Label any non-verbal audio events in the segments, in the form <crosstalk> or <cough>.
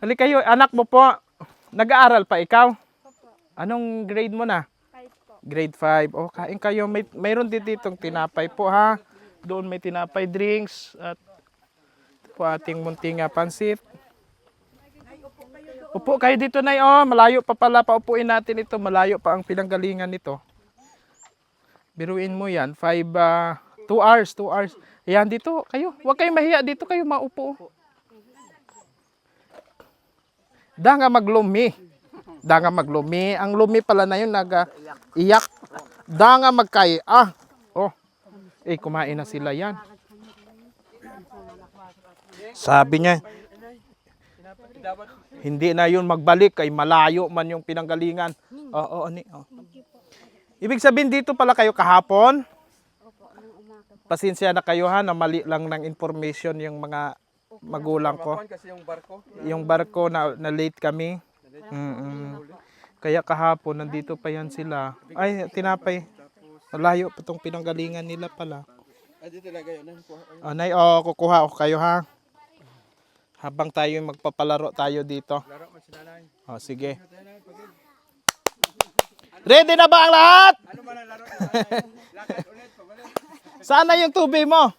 Halika kayo, anak mo po. Nag-aaral pa ikaw? Anong grade mo na? Grade 5. O, kain kayo. May, mayroon din ditong tinapay po ha. Doon may tinapay drinks at po ating munting ah, pansit. Upo kayo dito na oh. Malayo pa pala. Paupuin natin ito. Malayo pa ang pinanggalingan nito. Biruin mo yan. 5, 2 hours. 2 hours. Ayan dito. Kayo. Huwag kayong mahiya. Dito kayo maupo. Da nga maglumi. Da nga maglumi. Ang lumi pala na yun, nag-iyak. Da nga magkay. Ah, oh. Eh, kumain na sila yan. Sabi niya, hindi na yun magbalik kay malayo man yung pinanggalingan. Oo, oh, ani. Oh. Ibig sabihin dito pala kayo kahapon. Pasensya na kayo ha, na mali lang ng information yung mga magulang ko Kasi yung barko. yung barko na, na late kami. Mm-mm. Kaya kahapon nandito pa yan sila. Ay, tinapay. Malayo pa tong pinanggalingan nila pala. Ah, dito lagay yun. Oh, nay, oh, kukuha ako kayo ha. Habang tayo magpapalaro tayo dito. Laro mo si nanay. Oh, sige. Ready na ba ang lahat? Ano man ang laro? Lakad ulit, pabalik. Saan na yung tubig mo?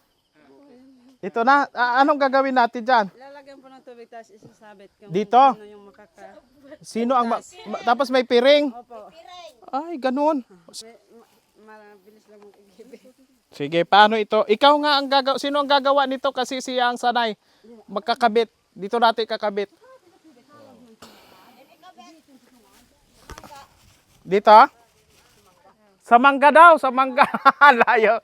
Ito na. Ah, anong gagawin natin dyan? Lalagyan po ng tubig tapos isasabit kung Dito? sino yung makaka... Sino ang... ma- ma- tapos may piring? Opo. Ay, ganun. Ma- mabilis lang mong igibi. Sige, paano ito? Ikaw nga ang gagawa. Sino ang gagawa nito kasi siya ang sanay. Magkakabit. Dito natin kakabit. Dito? Sa mangga daw, sa mangga. <laughs> Layo.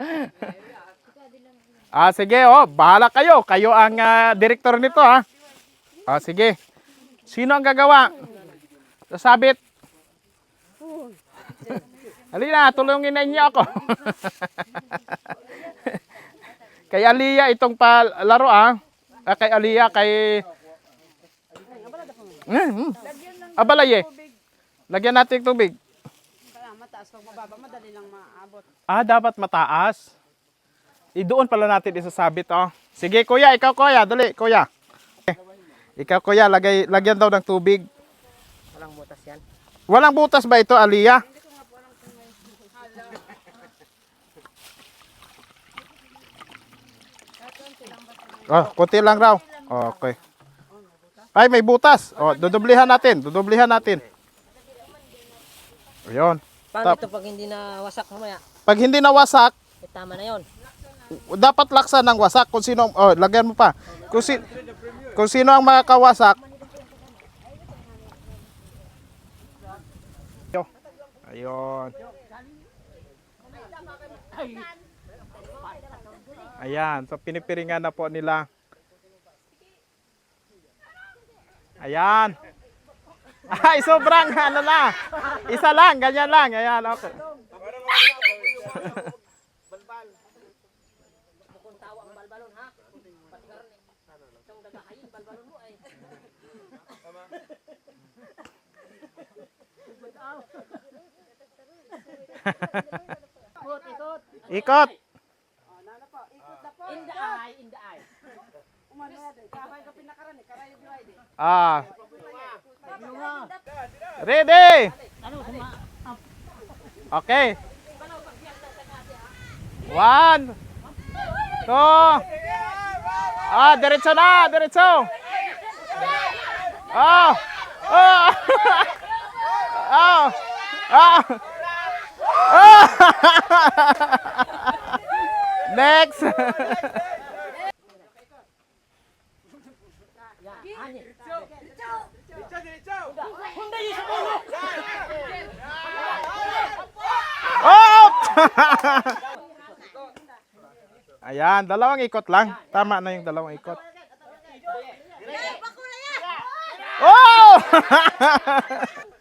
Ah, sige, oh, bahala kayo. Kayo ang ah, direktor nito, ha. Ah, sige. Sino ang gagawa? Sasabit. <laughs> Halina, tulungin na niyo ako. <laughs> kay Aliyah itong palaro ah. ah kay Aliyah, kay... Mm, mm. Abalaye. Lagyan natin ng tubig. Mataas pag mababa, madali lang maabot. Ah, dapat mataas. I doon pala natin isasabit oh. Sige kuya, ikaw kuya, dali kuya. Eh, Ikaw kuya, lagay, lagyan daw ng tubig. Walang butas yan. Walang butas ba ito, Aliyah? Oh, konti lang raw. Okay. Ay, may butas. Oh, dudublihan natin. Dudublihan natin. Ayun. Paano Tap- ito pag hindi na wasak mamaya? Pag hindi nawasak, Eh, tama na yon. Dapat laksan ng wasak kung sino oh lagyan mo pa. Kung, si, kung sino ang makakawasak. Ayun. Ayan so pinipiringan na po nila. Ayan. Ay sobrang ano na. Isa lang ganyan lang. Ayan okay ikot Ah. Ready? Okay. One. Two. Ah, diretso na, diretso. Ah. Ah. <laughs> Ah. Ah. Ah. <laughs> Next. Oh! <laughs> Ayan, dalawang ikot lang. Tama na yung dalawang ikot. Oh! <laughs>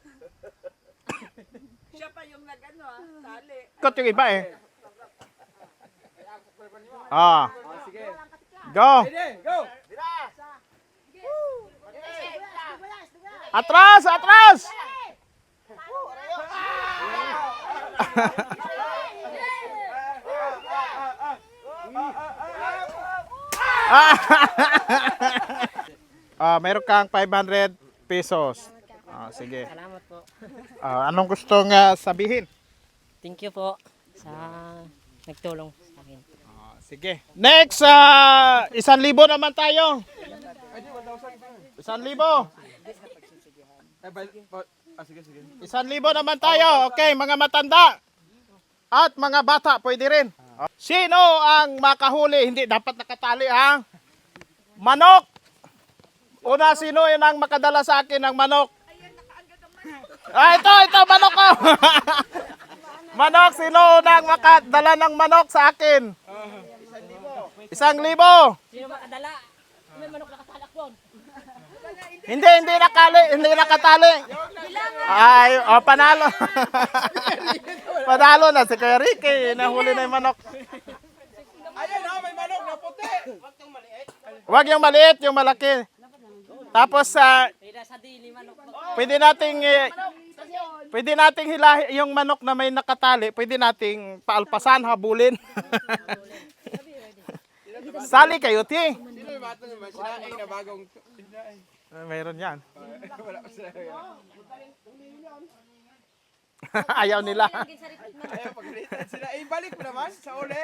Nag-ano ah, tali. ikot yung iba eh. Ah. Go. Ready, go! Atras, atras. <laughs> Ah, meron kang 500 pesos. Ah, sige. Salamat po. Ah, anong gustong ah, sabihin? Thank you po sa nagtulong sa akin. Ah, sige. Next, ah, isang libo naman tayo. Isang libo. Eh, ah, sige, sige. Isang libo naman tayo. Okay, mga matanda. At mga bata, pwede rin. Sino ang makahuli? Hindi, dapat nakatali ha. Manok. Una, sino yun ang makadala sa akin ng manok? Ah, ito, ito, manok ko. <laughs> manok, sino unang makadala ng manok sa akin? Isang libo. Sino makadala? May manok nakatalak doon. Hindi, hindi nakali, hindi nakatali. Ay, oh, panalo. <laughs> panalo na si Kuya Ricky. Nahuli na yung manok. Ayan ha, may manok na puti. Huwag yung maliit, yung malaki. Tapos, sa Pwede sa manok. pwede nating, eh, pwede nating hilahi yung manok na may nakatali. Pwede nating paalpasan, habulin. <laughs> Sali kayo, ti. Sino yung bata naman? Sinaing na bagong... Sinaing. Ah, Mayroon yan. <laughs> Wala ko sila. <laughs> Ayaw nila. Ayaw, pagalitan sila. Eh, balik mo naman sa uli.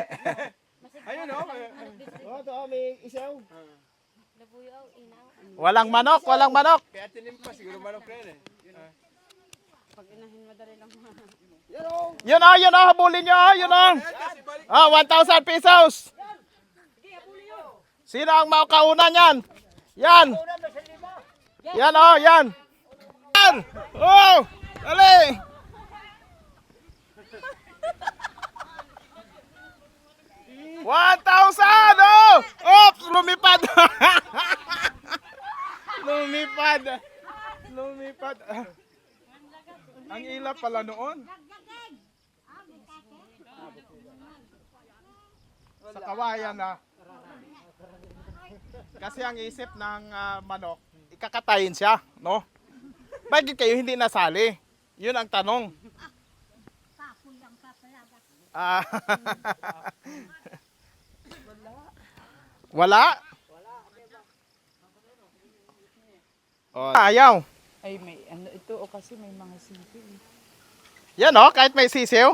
Ayun o. Walang manok, walang manok. Kaya tinim pa, siguro manok na yun eh. Ah. Yun oh, yun oh, habulin nyo oh, yun balik. Ah, 1,000 pesos. Sino ang makauna niyan? Yan. Yan oh, yan. Yan. Oh, dali. One thousand! Oh! Oops! Lumipad! <laughs> lumipad! Lumipad! Ang ilap pala noon. Sa kawayan na. Kasi ang isip ng ah, manok, ikakatayin siya, no? Bakit kayo hindi nasali? Yun ang tanong. Ah. <laughs> Wala? Oh, ayaw. Ay, may ano ito o kasi may mga sipil. Yan oh, kahit may sisiw.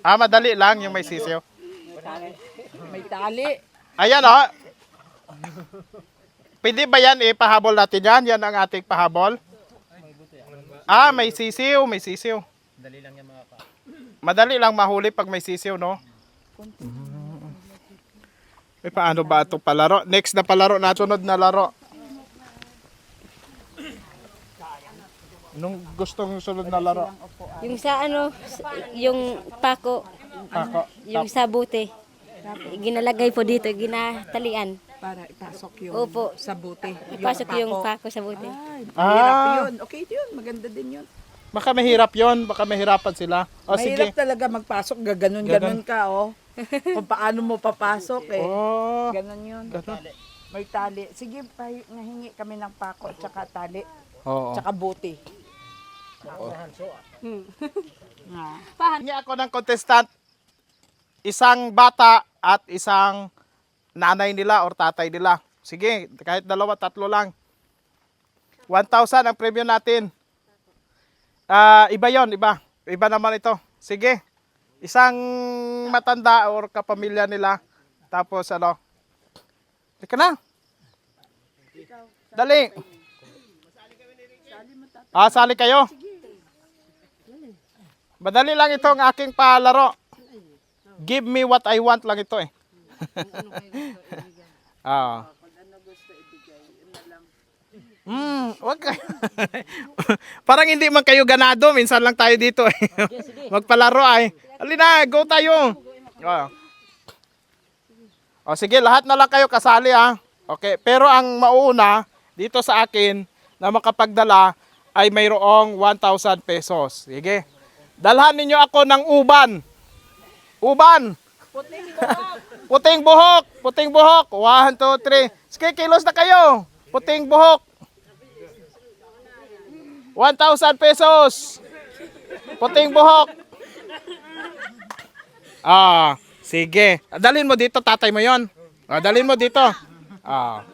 Ah, madali lang yung may sisiw. May tali. Ayan oh. Pwede ba yan ipahabol natin yan? Yan ang ating pahabol. Ah, may sisiw, may sisiw. Madali lang mahuli pag may sisiw, no? Eh, paano ba ito palaro? Next na palaro, nasunod na laro. Nung gustong sunod na laro? Yung sa ano, yung pako, Ako. yung sa buti. Ginalagay po dito, ginatalian. Para ipasok yung Opo. sa buti. Pasok yung pako sa buti. Mahirap Ah. yun. Okay yun. Maganda din yun. Baka mahirap yon, baka mahirapan sila. O Mahirap sige. talaga magpasok. Gaganon, ganon ka, oh. <laughs> Kung paano mo papasok, eh. Oh, Ganon yun. ganun. May tali. Sige, pahi- nahingi kami ng pako at saka tali. Oo. Tsaka buti. Hingi ako ng contestant, isang bata at isang nanay nila or tatay nila. Sige, kahit dalawa, tatlo lang. 1,000 ang premium natin. Ah, iba yon, iba. Iba naman ito. Sige. Isang matanda or kapamilya nila. Tapos ano. Halika na. Dali. Ah, sali kayo. Madali lang itong aking palaro. Give me what I want lang ito eh. <laughs> Ah. Hmm, wag ka. <laughs> Parang hindi man kayo ganado, minsan lang tayo dito eh. <laughs> Magpalaro ay. Alina, go tayo. Oh. O sige, lahat na lang kayo kasali ha. Okay, pero ang mauuna dito sa akin na makapagdala ay mayroong 1,000 pesos. Sige. Dalhan ninyo ako ng uban. Uban. Puting buhok. Puting buhok. One, two, three. Sige, kilos na kayo. Puting buhok. 1,000 pesos. Puting buhok. Ah, sige. Dalhin mo dito, tatay mo yon. Ah, dalhin mo dito. Ah.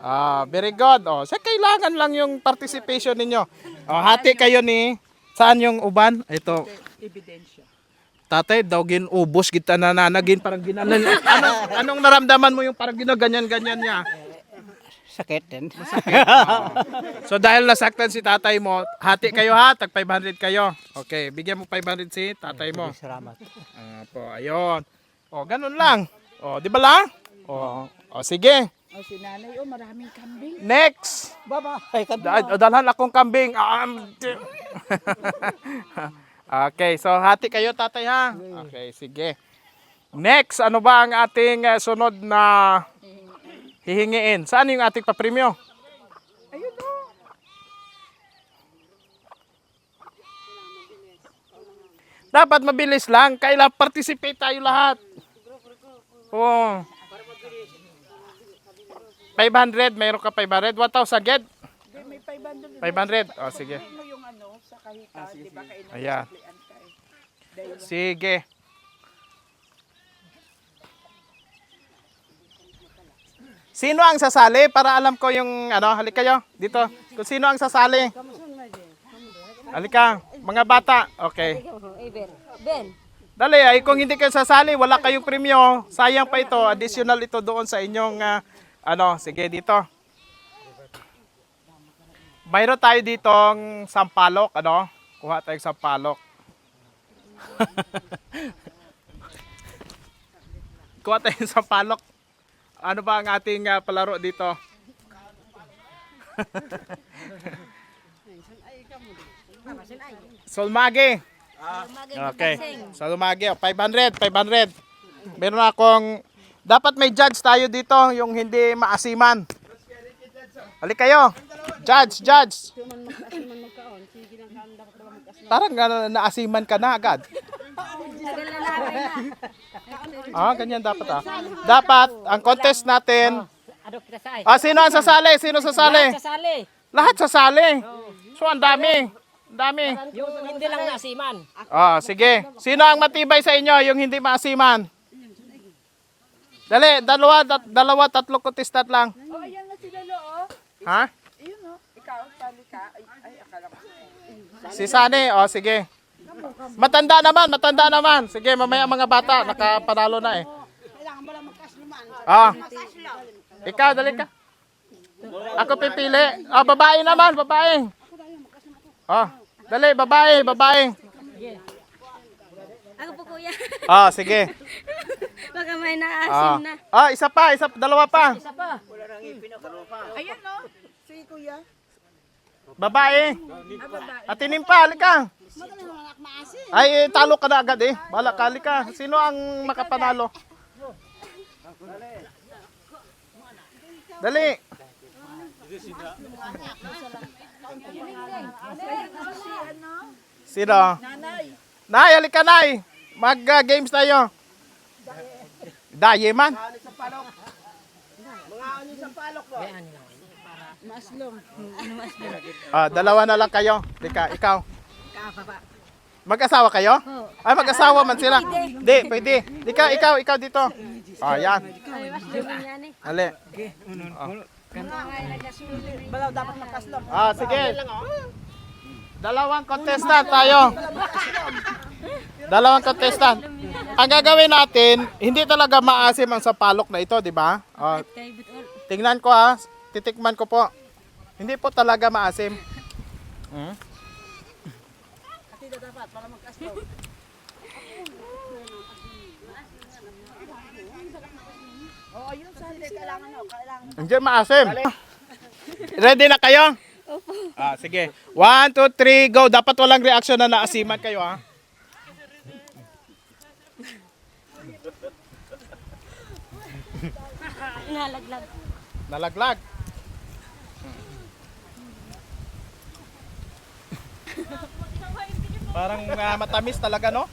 Ah, very good. Oh, sa kailangan lang yung participation ninyo. Oh, hati kayo ni saan yung uban? Ito. Ebidensya. Tatay, daw ginubos kita na nanagin parang ginanan. anong, anong naramdaman mo yung parang ginaganyan-ganyan niya? Sakit din. <laughs> So dahil nasaktan si tatay mo, hati kayo ha, tag 500 kayo. Okay, bigyan mo 500 si tatay mo. Salamat. Ah, po, ayun. O, ganun lang. O, di ba lang? O, o sige. O si nanay, oh, maraming kambing. Next. Baba. Ay, ka Da- dalhan akong kambing. Um, di- <laughs> okay, so hati kayo tatay ha. Okay, sige. Next, ano ba ang ating eh, sunod na hihingiin? Saan yung ating papremyo? Ayun o. Dapat mabilis lang. Kailangan participate tayo lahat. Oo. 500, mayroon ka 500. 1,000 get? Hindi, may 500. 500. O, sige. Mo yung ano, sa kahita, di ba? Kailangan Ayan. eh. Sige. Sino ang sasali para alam ko yung ano, halik kayo dito. Kung sino ang sasali. Halika, mga bata. Okay. Ben. Ben. Dali, ay kung hindi kayo sasali, wala kayong premyo. Sayang pa ito. Additional ito doon sa inyong ah, ano, sige dito. Mayroon tayo ditong sampalok, ano? Kuha tayong sampalok. <laughs> Kuha tayong sampalok. Ano ba ang ating ah, palaro dito? <laughs> Solmage. Okay. Oh, 500, 500. Meron akong, dapat may judge tayo dito, yung hindi maasiman. Halik kayo. Judge, judge. Parang na, naasiman ka na agad. Ah, ganyan dapat ah. Dapat, ang contest natin, ah, sino ang sasali? Sino sasali? Sasali. Lahat sasali. So, ang dami. Ang dami. Yung hindi lang nasiman. Ah, sige. Sino ang matibay sa inyo yung hindi maasiman? Dali, dalawa, dalawa, tatlo kontestat lang. Oh, ayan na sila lo, oh. Ha? Ayun o. Ikaw, sali ka. Ay, ay akala ko. Si Sani, oh, sige. Matanda naman, matanda naman. Sige, mamaya mga bata, nakapanalo na eh. Ah. Ikaw, dali ka. Ako pipili. Ah, babae naman, babae. Ah, dali, babae, babae. Ako po kuya. Ah, sige. <laughs> Baka may Ah, naasim na. ah isa pa, isa, dalawa pa. Ayan o. Si kuya. Babae. Atinin pa, halika. Ay, eh, talo ka na agad eh. Bala ka, halika. Sino ang makapanalo? Dali. Sino? Nay, halika nay. Mag-games tayo. Daye man. Ah, dalawa na lang kayo. Lika, ikaw. Mag-asawa kayo? Ay, mag-asawa man sila. Hindi, pwede. Lika, ikaw, ikaw dito. Ah, yan. Eh. Ali. Balaw, dapat makaslom. Ah, sige. Dalawang contestant tayo. Dalawang contestant. Ang gagawin natin, hindi talaga maasim ang sapalok na ito, di ba? Ah, Bitol. tingnan ko ha. Titikman ko po. Hindi po talaga maasim. Hmm? Oh, ayun, sali kailangan. Kailangan. Hindi maasim. Ready na kayo? Opo. Ah, sige. One, two, three, go. Dapat walang reaction na naasiman kayo ha. Nalaglag. Nalaglag. Parang ah, matamis talaga, no?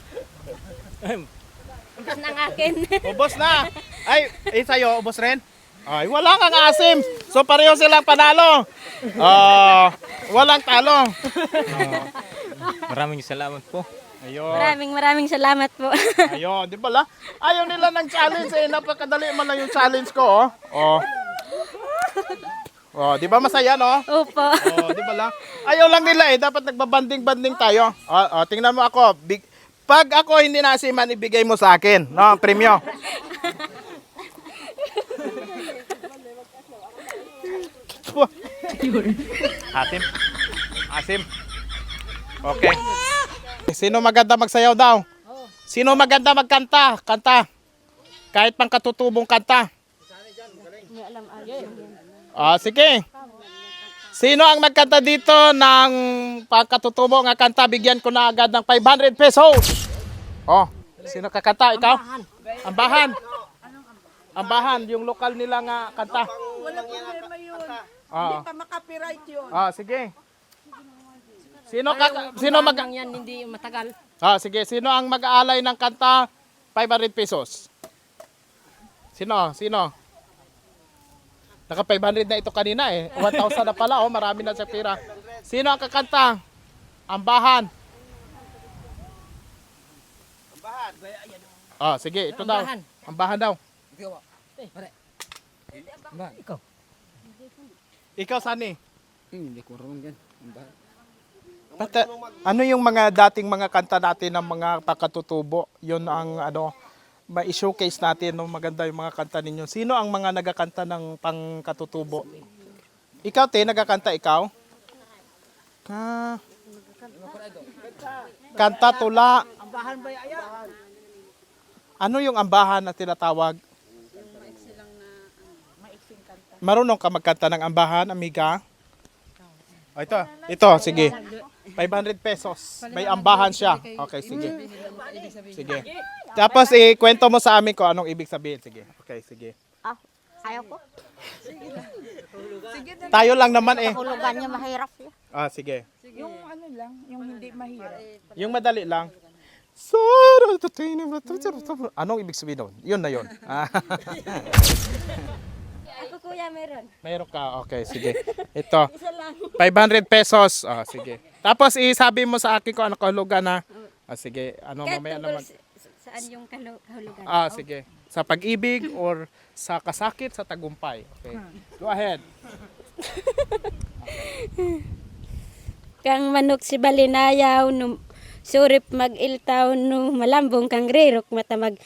Ubus ng akin. <laughs> Ubos na. Ay, eh sa'yo, ubos rin? Ay, wala kang asim. So pareho silang panalo. Ah, walang talo. Maraming salamat po. Ayun. Maraming maraming salamat po. <laughs> Ayun, di ba la? Ayaw nila ng challenge eh. Napakadali man lang yung challenge ko, oh. Oh. Oh, di ba masaya, no? Opo. Oh, di ba lang? Ayaw lang nila eh. Dapat nagbabanding-banding tayo. Oh, oh, tingnan mo ako. Big, pag ako hindi nasiman, ibigay mo sa akin. No, premyo. Asim. Asim. Okay. Sino maganda magsayaw daw? Sino maganda magkanta? Kanta. Kahit pang katutubong kanta. Ah, sige. Sino ang magkanta dito ng pagkatutubo nga kanta? Bigyan ko na agad ng 500 pesos. Oh, sino kakanta? Ikaw? Ambahan. Ambahan, yung lokal nila nga kanta. Wala problema yun. Ah, Pa makapiright yun. ah sige. Sino ka, sino mag yan, hindi matagal. Ah, sige, sino ang mag-aalay ng kanta 500 pesos? Sino? Sino? Naka 500 na ito kanina eh. 1,000 na pala oh, marami na sa pira. Sino ang kakanta? Ambahan. Ambahan. Ah, sige, ito daw. Ambahan. Ambahan daw. Ikaw. Ikaw, Sani. Hindi ko rin yan. Pata, ano yung mga dating mga kanta natin ng mga pakatutubo? Yun ang ano, ma-showcase natin no maganda yung mga kanta ninyo. Sino ang mga nagakanta ng pangkatutubo? Ikaw, te, nagakanta ikaw? Ka... Kanta tula. Ambahan ba yan? Ano yung ambahan na tinatawag? Marunong ka magkanta ng ambahan, amiga? Oh, ito, ito, sige. 500 pesos. May ambahan siya. Okay, sige. Sige. Tapos ikwento mo sa amin kung anong ibig sabihin. Sige. Okay, sige. Ah, ayaw ko. Tayo lang naman eh. Hulugan niya mahirap siya. Ah, sige. Yung ano lang, yung hindi mahirap. Yung madali lang. Anong ibig sabihin nun? Yun na yun. <laughs> Ah. Ako kuya meron. Mayroon ka. Okay, sige. <laughs> Ito. 500 pesos. Ah, sige. Tapos isabi mo sa akin kung ano kahulugan na. Ah, sige. Ano Kahit mamaya tungkol naman. sa- saan yung kalu- kahulugan. Ah, sige. Sa pag-ibig or sa kasakit sa tagumpay. Okay. Go ahead. <laughs> Kang manok si balinayaw, no, surip mag-iltaw, no, malambong kang rirok, matamag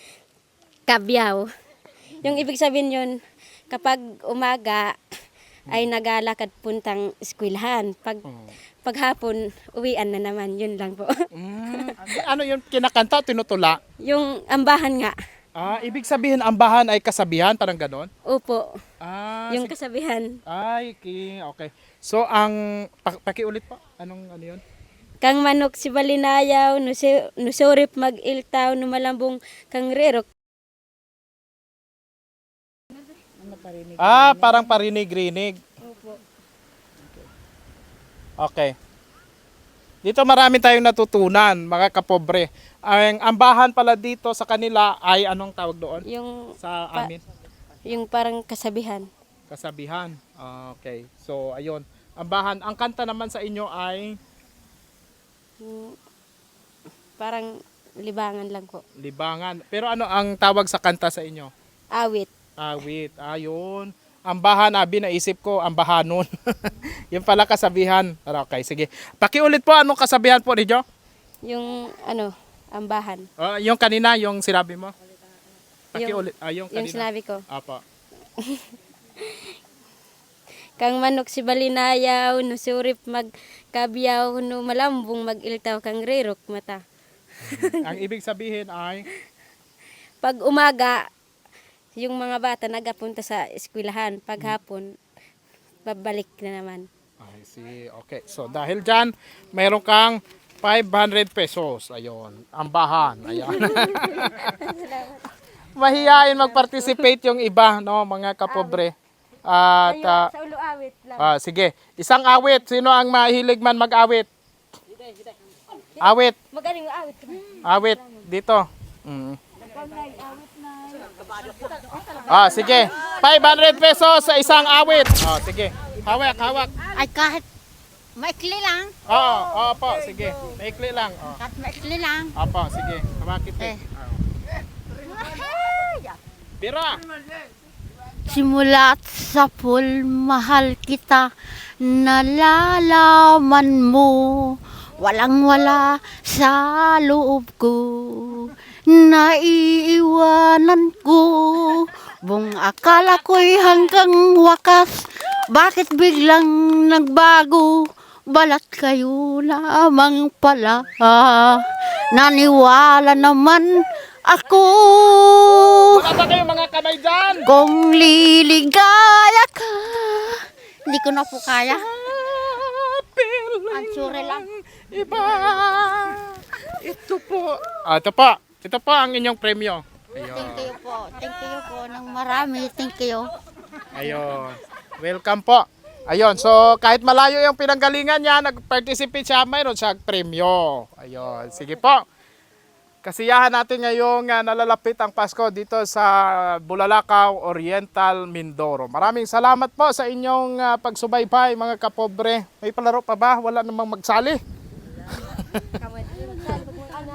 kabyaw. Yung ibig sabihin yun, kapag umaga ay nagalakad puntang eskwelahan. Pag paghapon, uwian na naman. Yun lang po. <laughs> Mm, ano yung kinakanta o tinutula? yung ambahan nga. Ah, ibig sabihin ambahan ay kasabihan, parang ganon? Opo. Ah, yung kasabihan. Ay, okay. okay. So, ang, pa, pakiulit po, anong ano yun? Kang manok si balinayaw, no, si, no surip mag-iltaw, no malambong kang rirok. Ah, parang parinig-rinig. Okay. Dito marami tayong natutunan, mga kapobre. Ang ambahan pala dito sa kanila ay anong tawag doon? Yung, Sa Pa- amin? yung parang kasabihan. Kasabihan. Ah, okay. So, ayun. Ambahan. Ang kanta naman sa inyo ay Yung parang libangan lang po. libangan. Pero ano ang tawag sa kanta sa inyo? Awit. Awit. Ayun. Ambahan, abi, naisip ko, ambahanon. <laughs> Yun pala kasabihan. Okay, sige. Pakiulit po, anong kasabihan po ninyo? Yung ano, ambahan. Ah, yung kanina, yung sinabi mo? Pakiulit. ah, yung Yung kanina. sinabi ko. Apa. <laughs> Kang manok si balinayaw, no surip magkabyaw, no malambong mag-iltaw kang rirok mata. ang ibig sabihin ay, <laughs> Pag umaga, yung mga bata nagapunta sa eskwelahan. Pag hapon, babalik na naman. I see. Okay. So, dahil dyan, mayroon kang 500 pesos. Ayun. Ambahan. Ayan. <laughs> Mahihain mag-participate yung iba, no, mga kapobre. At, ah, sa ulo awit lang. ah, sige. Isang awit. Sino ang mahilig man mag-awit? Awit. Magaling awit. Awit. Dito. Mm. Ah, sige. 500 pesos sa isang awit. Ah, sige. Hawak, hawak. Ay kahit maikli lang, Oo, oo po, sige. Maikli lang. Oh. kahit maikli lang. Apo, sige. Hawakin eh. Bira. Simula't sa pool, mahal kita, nalalaman mo. Walang wala sa loob ko, naiiwanan ko. Bung akala ko'y hanggang wakas, bakit biglang nagbago? Balat kayo lamang pala, naniwala naman ako. Wala ba kayong mga kamay dyan? Kung liligaya ka, hindi ko na po kaya. Ang sure lang. Iba. Ito po. Ah, ito po. Ito po ang inyong premyo. Thank you po. Thank you po ng marami. Thank you. Ayun. Welcome po. Ayun, so kahit malayo yung pinanggalingan niya, nag-participate siya, mayroon siya premyo. Ayun, sige po. Kasiyahan natin ngayong ah, nalalapit ang Pasko dito sa Bulalakaw, Oriental, Mindoro. Maraming salamat po sa inyong ah, pagsubaybay mga kapobre. May palaro pa ba? Wala namang magsali. <laughs>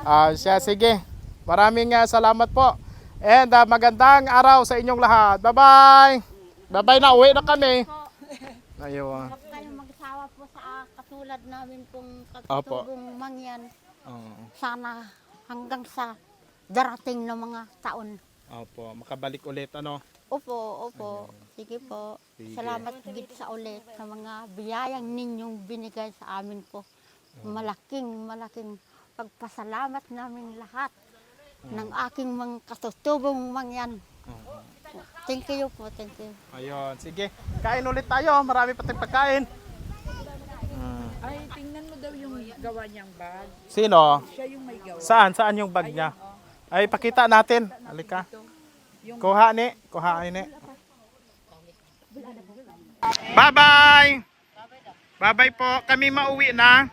Ah, siya, sige. Maraming ah, salamat po. And ah, magandang araw sa inyong lahat. Bye-bye! Bye-bye na, uwi na kami. <laughs> Ayun. Kayo magsawa po sa katulad namin pong Opo. katutubong mangyan. Oo. Sana hanggang sa darating na mga taon. Opo, makabalik ulit ano. Opo, opo. Sige po. Salamat gid sa ulit sa mga biyayang ninyong binigay sa amin po. Malaking, malaking pagpasalamat namin lahat ng aking mga katutubong mangyan. Thank you po, thank you. Ayun, sige. Kain ulit tayo. Marami pa tayong pagkain. Ay, tingnan mo daw yung gawa niyang bag. Sino? Siya yung may gawa. Saan? Saan yung bag niya? Ay, pakita natin. Halika. Kuha ni. Kuha ni. Bye-bye! Bye-bye po. Kami mauwi na.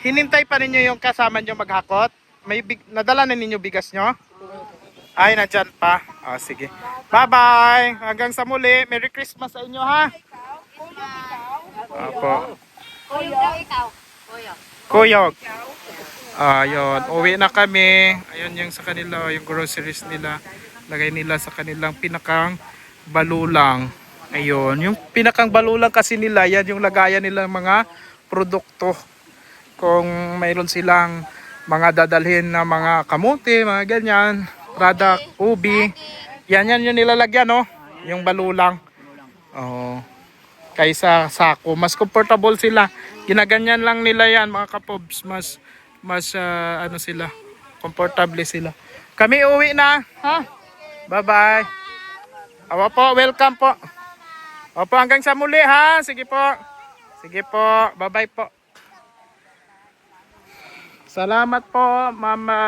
Hinintay pa ninyo yung kasama nyo maghakot. May big, nadala na ninyo bigas nyo? Ay, nandyan pa. Ah, sige. Bye-bye! Hanggang sa muli. Merry Christmas sa inyo, ha? Apo. Kuyog. Ayun, uwi na kami. Ayun yung sa kanila, yung groceries nila. Lagay nila sa kanilang pinakang balulang. Ayun, yung pinakang balulang kasi nila, yan yung lagayan nila mga produkto. Kung mayroon silang mga dadalhin na mga kamuti, mga ganyan, product, ubi. Yan yan yung nilalagyan, no? Yung balulang. Oo kaysa sako. Mas comfortable sila. Ginaganyan lang nila yan mga kapobs. Mas, mas ah, ano sila, comfortable sila. Kami uwi na. Ha? Bye-bye. Awa po, welcome po. Opo, hanggang sa muli ha. Sige po. Sige po. Bye-bye po. Salamat po, Mama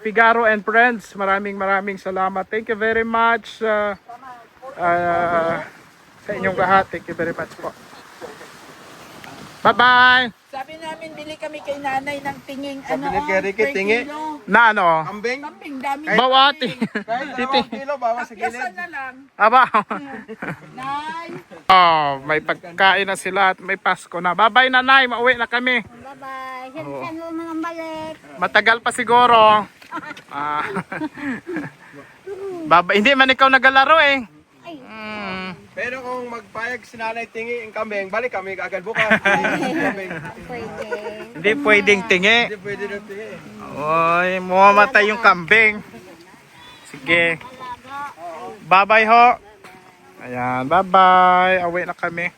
Figaro and friends. Maraming maraming salamat. Thank you very much. ah, ah, sa inyong lahat. Thank you very much po. Bye-bye! Sabi namin, bili kami kay nanay ng tinging, ano, ni kay Ricky, per tingi. kilo. Na ano? Kambing. Kambing, dami. Bawati. <laughs> Kahit dalawang kilo, bawas sa Yasan gilid. na lang. Aba. <laughs> Nay, oh, may pagkain na sila at may Pasko na. Bye-bye nanay, mauwi na kami. Bye-bye. Saan mo mga balik? Matagal pa siguro. Ah. <laughs> Baba, hindi man ikaw nagalaro eh. Mm. Pero kung magpayag si nanay tingi ang kambing, balik kami agad bukas. Hindi kambing. Pwede. Hindi pwedeng tingi. Hindi pwede na tingi. Oy, mamamatay yung kambing. Sige. Bye-bye ho. Ayan, bye-bye. Away na kami.